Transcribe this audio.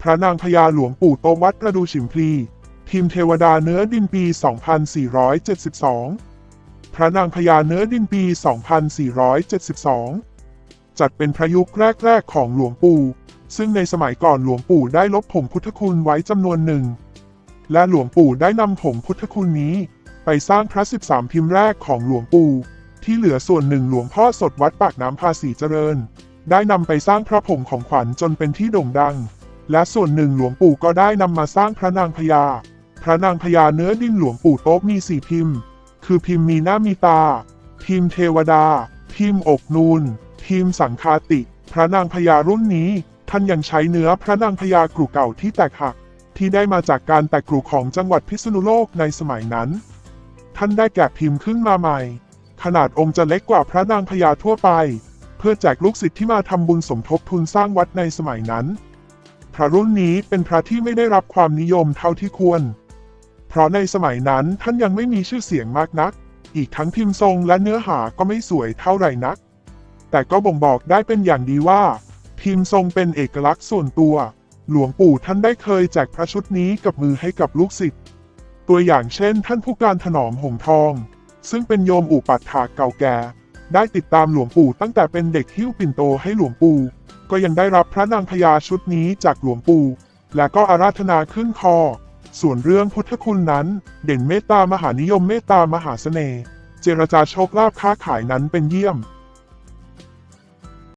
พระนางพญาหลวงปู่โตวัดประดูฉิมพลีทีมเทวดาเนื้อดินปี 2472 พระนางพญาเนื้อดินปี 2472 จัดเป็นพระยุคแรก ๆ ของหลวงปู่ ซึ่งในสมัยก่อนหลวงปู่ได้ลบผงพุทธคุณไว้จำนวนหนึ่ง และหลวงปู่ได้นำผงพุทธคุณนี้ ไปสร้างพระ 13 พิมพ์แรกของหลวงปู่ ที่เหลือส่วนหนึ่งหลวงพ่อสดวัดปากน้ำภาษีเจริญ ได้นำไปสร้างพระผงของขวัญจนเป็นที่โด่งดัง และส่วนหนึ่งหลวงปู่ก็ได้นำมาสร้างพระนางพญา พระนางพญาเนื้อดินหลวงปู่โต๊ะมีสี่พิมพ์ คือพิมพ์มีหน้ามีตา พิมพ์เทวดา พิมพ์อกนูน พิมพ์สังคาติ พระนางพญารุ่นนี้ ท่านยังใช้เนื้อพระนางพญากรุเก่าที่แตกหัก ที่ได้มาจากการแตกกรุของจังหวัดพิษณุโลกในสมัยนั้น ท่านได้แกะพิมพ์ขึ้นมาใหม่ ขนาดองค์จะเล็กกว่าพระนางพญาทั่วไป เพื่อแจกลูกศิษย์ที่มาทำบุญสมทบทุนสร้างวัดในสมัยนั้น ระรุ่นนี้เป็นพระที่ไม่ได้รับความนิยมเท่าที่ควร เพราะในสมัยนั้นท่านยังไม่มีชื่อเสียงมากนัก อีกทั้งพิมพ์ทรงและเนื้อหาก็ไม่สวยเท่าไหร่นัก แต่ก็บ่งบอกได้เป็นอย่างดีว่า พิมพ์ทรงเป็นเอกลักษณ์ส่วนตัว หลวงปู่ท่านได้เคยแจกพระชุดนี้กับมือให้กับลูกศิษย์ ตัวอย่างเช่น ท่านผู้การถนอมหงทอง ซึ่งเป็นโยมอุปัฏฐากเก่าแก่ ได้ติดตามหลวงปู่ตั้งแต่เป็นเด็กหิ้วปิ่นโตให้หลวงปู่ ก็ยังได้รับพระนางพญาชุดนี้จากหลวงปู่ และก็อาราธนาขึ้นคอ ส่วนเรื่องพุทธคุณนั้น เด่นเมตตามหานิยมเมตตามหาเสน่ห์เจรจาโชคลาภค้าขายนั้นเป็นเยี่ยม